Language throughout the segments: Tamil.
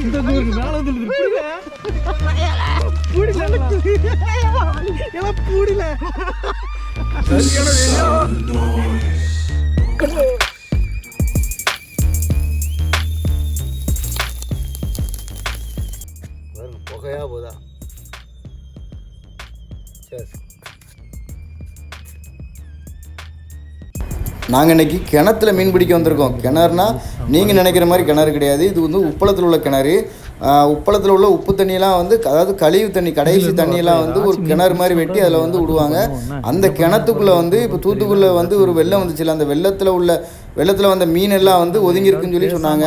இந்த நூறு மேல வந்து எல்லாம் புகையா போதா? சரி. நாங்கள் இன்னைக்கு கிணத்துல மீன் பிடிக்க வந்திருக்கோம். கிணறுனா நீங்கள் நினைக்கிற மாதிரி கிணறு கிடையாது. இது வந்து உப்பளத்தில் உள்ள கிணறு. உப்பளத்தில் உள்ள உப்பு தண்ணியெல்லாம் வந்து அதாவது கழிவு தண்ணி கடைசி தண்ணியெல்லாம் வந்து ஒரு கிணறு மாதிரி வெட்டி அதில் வந்து விடுவாங்க. அந்த கிணத்துக்குள்ளே வந்து இப்போ தூத்துக்குள்ளே வந்து ஒரு வெள்ளம் வந்துச்சுல அந்த வெள்ளத்தில் உள்ள வெள்ளத்தில் வந்த மீன் எல்லாம் வந்து ஒதுங்கி இருக்குன்னு சொல்லி சொன்னாங்க.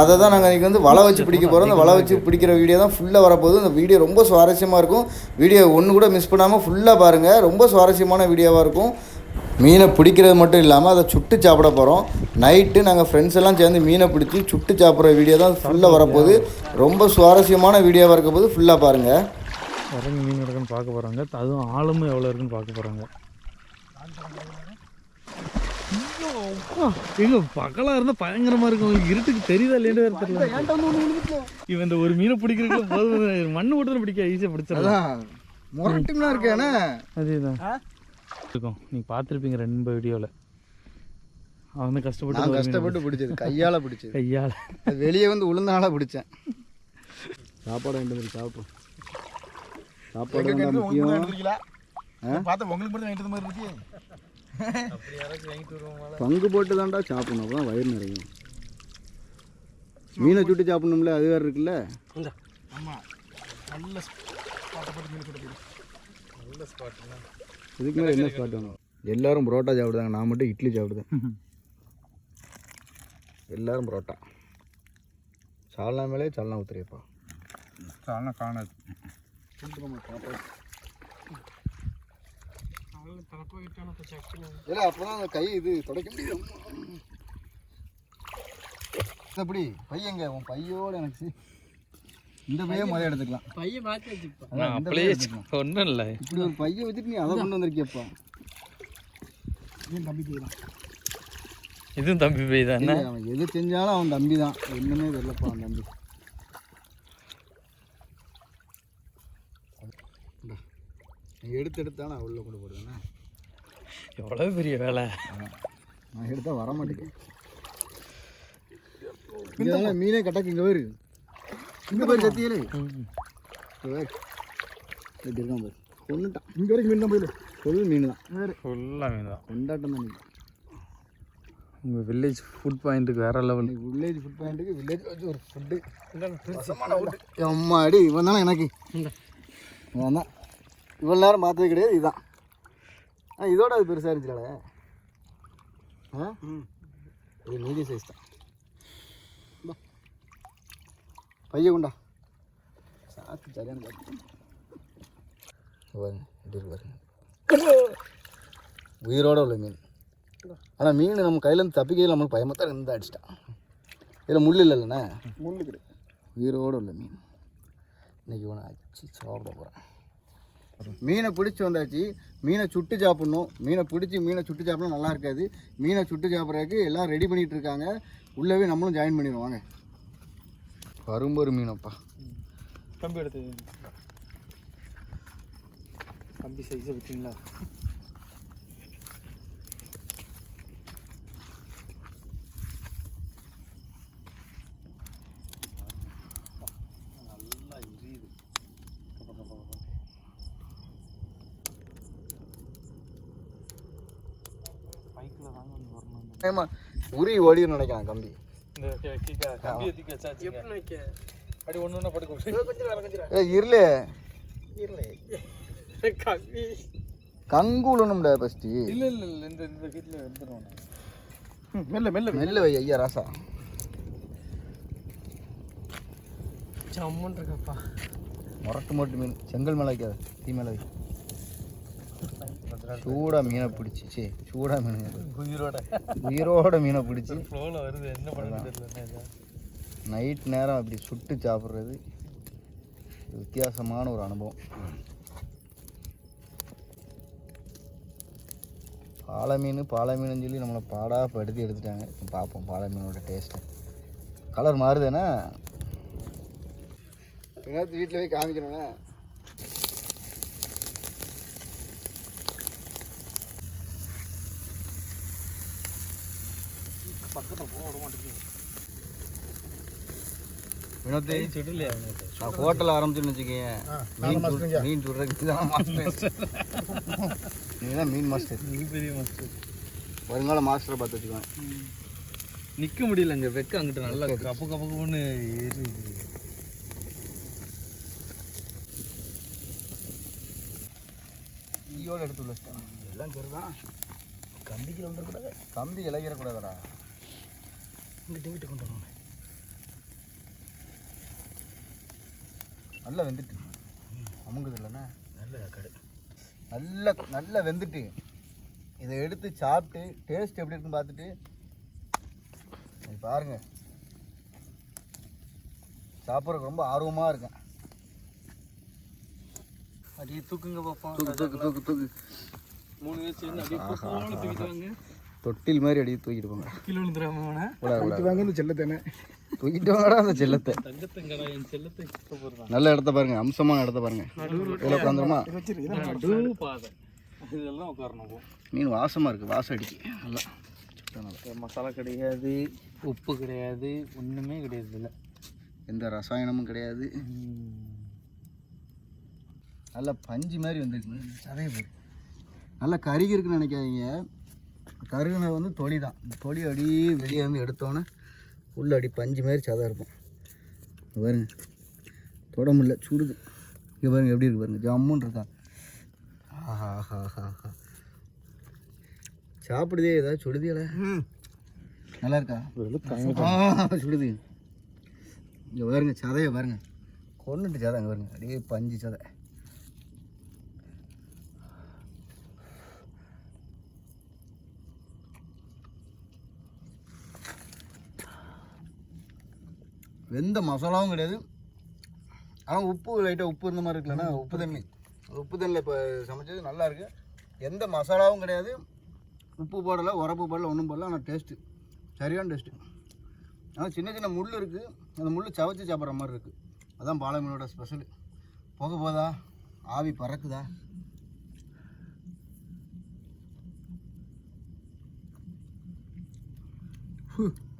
அதை தான் நாங்கள் இன்றைக்கி வந்து வலை வச்சு பிடிக்க போகிறோம் அந்த வலை வச்சு பிடிக்கிற வீடியோ தான் ஃபுல்லாக வரப்போகுது. அந்த வீடியோ ரொம்ப சுவாரஸ்யமாக இருக்கும். வீடியோ ஒன்று கூட மிஸ் பண்ணாமல் ஃபுல்லாக பாருங்கள் ரொம்ப சுவாரஸ்யமான வீடியோவாக இருக்கும். மீனை பிடிக்கிறது மட்டும் இல்லாமல் அதை சுட்டு சாப்பிட போகிறோம் நைட்டு நாங்கள் ஃப்ரெண்ட்ஸ் எல்லாம் சேர்ந்து மீனை பிடிச்சி சுட்டு சாப்பிட்ற வீடியோ தான் ஃபுல்லாக வரப்போகுது. ரொம்ப சுவாரஸ்யமான வீடியோவாக இருக்க போது ஃபுல்லாக பாருங்கள் இறங்கி மீன் இருக்குன்னு பார்க்க போகிறாங்க அதுவும் ஆழமும் எவ்வளோ இருக்குன்னு பார்க்க போகிறாங்க எங்க பகலா இருந்தா பயங்கரமா இருக்கும். இருட்டுக்கு தெரியுதா இல்லையான்னு வேற தெரியல. இவன் இந்த ஒரு மீனை பிடிக்கிறதுக்கு போதும் மண்ணு போட்டு பிடிக்க? ஈஸியா பிடிச்சிடலாம். இருக்கேண்ணே அதேதான். இருக்கும். நீங்க பார்த்துருப்பீங்க ரெண்டு வீடியோவில் அவன் வந்து கஷ்டப்பட்டு நான் கஷ்டப்பட்டு பிடிச்சது. கையால் பிடிச்சது. பிடிச்சி- கையால வெளியே வந்து உளுந்தால பிடிச்சேன். சாப்பாடு வாங்கிட்டு வந்து சாப்பிடும் சாப்பாடு தான் முக்கியம். பார்த்தா உங்களுக்கு மட்டும் வாங்கிட்டு மாதிரி இருக்கு. பங்கு போட்டு தான்டா சாப்பிடணும். அப்போ வயிறு நிறையும். மீனை சுட்டு சாப்பிடணும்ல அது வேறு இருக்குல்ல. நல்ல நல்ல ஸ்பாட்டுங்க இதுக்கு மேலே என்ன வேணும்? எல்லாரும் புரோட்டா சாப்பிடுதாங்க. நான் மட்டும் இட்லி சாப்பிடுதேன். எல்லாரும் புரோட்டா. சால்னா மேலே சால்னா ஊத்துறியப்பா. சால்னா காணாது. இல்லை அப்போ தான் அந்த கை இது துடைக்க முடியும். எப்படி? பையங்க உன் பையோட எனக்கு இந்த பையன் முதல்ல எடுத்துக்கலாம். அதான் இந்த பையை எடுத்துக்கலாம். ஒன்றும் இல்லை. இப்படி ஒரு பையை வச்சுட்டு நீ அதை கொண்டு வந்திருக்கியப்பா. ஏன் தம்பி போயிடலாம் இதுவும் தம்பி போய் தானே? அவன் எது செஞ்சாலும் அவன் தம்பி தான். ஒன்றுமே தெரியலப்பா அவன் தம்பி. எடுத்து எடுத்தா நான் உள்ள கொண்டு போடுவேண்ணே எவ்வளவு பெரிய வேலை. நான் எடுத்தா வர மாட்டேங்குது இங்கே மீனே கட்டக்கு இங்கே பேரு. இங்கே பேர் சத்தியலே. இப்படி இருக்கான் பாரு. கொண்டுட்டான் இங்க வரைக்கும் மீன் தான் போயிடும் ஃபுல் மீன் தான். ஃபுல்லாக மீன் தான். கொண்டாட்டம் தான் நீ உங்கள் வில்லேஜ் ஃபுட் பாயிண்ட்டுக்கு வேற லெவல் வில்லேஜ் ஃபுட் பாயிண்ட்டுக்கு வில்லேஜ் வச்சு ஒரு ஃபுட்டு அம்மா அடி இவன் தானே எனக்கு. இவன் தான். இவ்வளோ நேரம் பார்த்தது கிடையாது இதுதான் ஆ இதோட அது பெருசாக இருந்துச்சுல ஆ? இது மீடியம் சைஸ் தான் இந்தா. பைய கொண்டா. சாக்கு சரியான. பாருங்க இருக்கு பாருங்க உயிரோட உள்ள மீன். ஆனால் மீன் நம்ம கையிலேருந்து தப்பிக்கையில் நம்மளுக்கு பயமாக இருந்து அடிச்சிட்டான். இதில் முள் இல்லைல்லண்ணே முள்ளு கிடையாது உயிரோடு உள்ள மீன். இன்னைக்கு இவனை அடிச்சு சாப்பிட போகிறேன் மீனை பிடிச்சி வந்தாச்சு. மீனை சுட்டு சாப்பிட்ணும். மீனை பிடிச்சி மீனை சுட்டு சாப்பிடணும் நல்லா இருக்காது. மீனை சுட்டு சாப்பிட்றதுக்கு எல்லாம் ரெடி பண்ணிகிட்டு இருக்காங்க. உள்ளவே நம்மளும் ஜாயின் பண்ணிடுவாங்க கரும்பொரு மீனப்பா. கம்பி எடுத்து கம்பி சைஸை ஏமா உரி ஓடின்னு நினைக்கிறேன் கம்பி. இருளே. கங்குலணும்டா ஃபஸ்ட்டு இல்லை இல்லை இல்லை இந்த இந்த வீட்டில் எடுத்துருவோம் மெல்ல மெல்ல மெல்ல வை ஐயா ராசா. ஜம்முன் இருக்கப்பா முரட்டு மொட்டு மீன். செங்கல் மேலே வைக்காத. தீ மேலே வை. சூடா மீனை பிடிச்சி சே சூடா மீன். உயிரோட. உயிரோட மீனை பிடிச்சி. ஃப்ளோவில் வருது. என்ன பண்ணுறது தெரியல நைட் நேரம் அப்படி சுட்டு சாப்பிட்றது. வித்தியாசமான ஒரு அனுபவம். பாலை மீன் பாலை மீனுன்னு சொல்லி நம்மளை பாடாக படுத்தி எடுத்துட்டாங்க. பார்ப்போம் பாலை மீனோட டேஸ்ட்டு கலர் மாறுதுன்னா வீட்டில் போய் காமிக்கணும்னா பக்கத்தில் போக விட மாட்டேங்குது வினோத்தை? சுடலையா நான் ஹோட்டல் ஆரம்பிச்சுன்னு வச்சுக்கேன் மீன் மீன் சுடுறதுக்கு தான் மாஸ்டர் நீ தான் மீன் மாஸ்டர் நீ பெரிய மாஸ்டர் வருங்கால மாஸ்டரை பார்த்து வச்சுக்குவேன். நிக்க முடியல அங்க வெக்க அங்கிட்ட நல்லா கப்பு கப்பு கப்புன்னு ஏறி ஈயோடு எடுத்து எல்லாம் சரிதான். கம்பிக்கு வந்துடக்கூடாது கம்பி இலகிடக்கூடாதடா இங்கிட்ட இங்கிட்ட கொண்டு வரணும் நல்லா வெந்துட்டு. அமுங்குது இல்லைண்ணா நல்ல கடை. நல்ல நல்லா வெந்துட்டு. இதை எடுத்து சாப்பிட்டு டேஸ்ட் எப்படி இருக்குன்னு பார்த்துட்டு பாருங்க. சாப்பிட்றதுக்கு ரொம்ப ஆர்வமாக இருக்கேன். அப்படியே தூக்குங்க பாப்போம். தூக்கு தூக்கு தூக்கு தூக்கு. மூணு பேர் சேர்ந்து அப்படியே போன தூக்கிட்டு வாங்க தொட்டில் மாதிரி அடியே தூக்கிட்டு போங்க. கிலோ விழுந்துடாம செல்லத்தேனே. தூக்கிட்டு வாங்கடா அந்த செல்லத்தை. நல்ல இடத்த பாருங்க அம்சமான இடத்த பாருங்க. இதில் உட்காந்துருமா. மீன் வாசமாக இருக்குது வாசம் அடிக்கு. நல்லா. மசாலா கிடையாது உப்பு கிடையாது ஒண்ணுமே கிடையாது இல்லை எந்த ரசாயனமும் கிடையாது. நல்ல பஞ்சு மாதிரி வந்துருக்கு. சதைய போய் நல்லா கருகி இருக்குன்னு நினைக்காதீங்க. கருகின வந்து தொளி தான். தொளி அடி வெளியே வந்து எடுத்தோன்னே உள்ள அடி பஞ்சு மாதிரி சதை இருக்கும். பாருங்க. தொட முடியல சுடுது. இங்கே பாருங்க எப்படி இருக்கு பாருங்க. ஜம்முன்னு இருக்கா? ஆஹா ஆஹா ஆஹா சாப்பிடுதே ஏதாவது சுடுதியல நல்லா இருக்கா? சுடுது. இங்கே பாருங்க சதையை பாருங்க. கொண்டுட்டு சதை அங்கே பாருங்க. அப்படியே பஞ்சு சதை. வெந்த மசாலாவும் கிடையாது. ஆனால் உப்பு லைட்டாக உப்பு இருந்த மாதிரி இருக்குல்லண்ணா. உப்பு தண்ணி. உப்பு தண்ணியில் இப்போ சமைச்சது நல்லா இருக்கு. எந்த மசாலாவும் கிடையாது. உப்பு போடலை உரப்பு போடல ஒன்றும் போடல. ஆனால் டேஸ்ட்டு சரியான டேஸ்ட்டு ஆனால் சின்ன சின்ன முள் இருக்குது அந்த முள் சவைச்சு சாப்பிட்ற மாதிரி இருக்குது அதான் பாலை மீனோட ஸ்பெஷல் போக போதா? ஆவி பறக்குதா?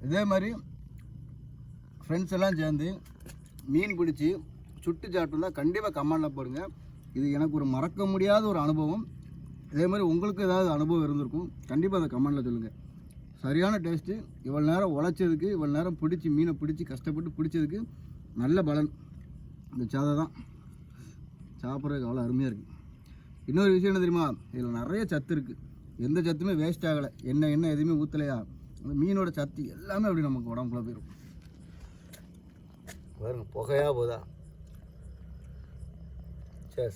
இதே மாதிரி ஃப்ரெண்ட்ஸ் எல்லாம் சேர்ந்து மீன் பிடிச்சி சுட்டு சாப்பிட்டுருந்தா கண்டிப்பாக கமெண்டில் போடுங்க. இது எனக்கு ஒரு மறக்க முடியாத ஒரு அனுபவம். இதே மாதிரி உங்களுக்கு ஏதாவது அனுபவம் இருந்திருக்கும். கண்டிப்பாக அதை கமெண்டில் சொல்லுங்கள் சரியான டேஸ்ட்டு இவ்வளோ நேரம் உழைச்சதுக்கு இவ்வளோ நேரம் பிடிச்சி மீனை பிடிச்சி கஷ்டப்பட்டு பிடிச்சதுக்கு நல்ல பலன். இந்த சாதை தான். சாப்பிட்றதுக்கு அவ்வளோ அருமையாக இருக்குது இன்னொரு விஷயம் என்ன தெரியுமா? இதில் நிறைய சத்து இருக்குது எந்த சத்துமே வேஸ்ட் ஆகலை. என்ன என்ன எதுவுமே ஊற்றலையா அந்த மீனோட சத்து எல்லாமே அப்படி நமக்கு உடம்புல போயிடும் பாருங்க புகையா போதா? சரி